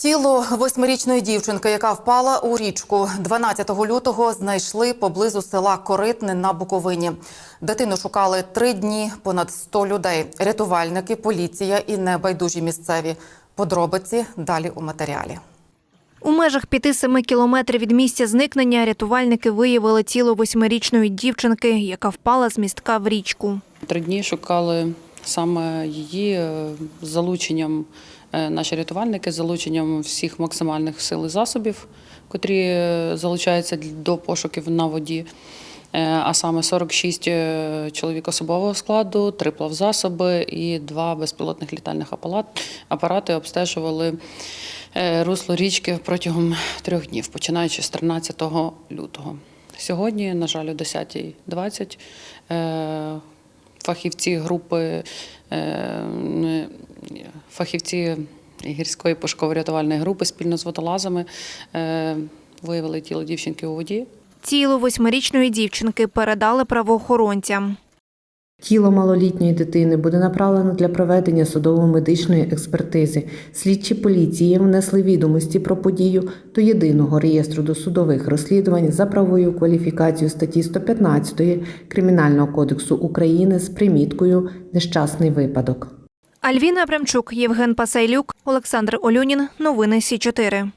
Тіло восьмирічної дівчинки, яка впала у річку 12 лютого, знайшли поблизу села Коритне на Буковині. Дитину шукали три дні, понад 100 людей. Рятувальники, поліція і небайдужі місцеві. Подробиці далі у матеріалі. У межах 5-7 кілометрів від місця зникнення рятувальники виявили тіло восьмирічної дівчинки, яка впала з містка в річку. Три дні шукали саме її е, з залученням наші рятувальники, з залученням всіх максимальних сил і засобів, котрі е, залучаються до пошуків на воді. Е, А саме 46 е, чоловік особового складу, три плавзасоби і два безпілотних літальних апарати обстежували е, русло річки протягом трьох днів, починаючи з 13 лютого. Сьогодні, на жаль, о 10.20 е, фахівці групи, е, фахівці гірської пошуково-рятувальної групи спільно з водолазами е, виявили тіло дівчинки у воді. Тіло восьмирічної дівчинки передали правоохоронцям. Тіло малолітньої дитини буде направлено для проведення судово-медичної експертизи. Слідчі поліції внесли відомості про подію до єдиного реєстру досудових розслідувань за правовою кваліфікацією статті 115 Кримінального кодексу України з приміткою Нещасний випадок. Альвіна Абрамчук, Євген Пасайлюк, Олександр Олюнін. Новини Сі 4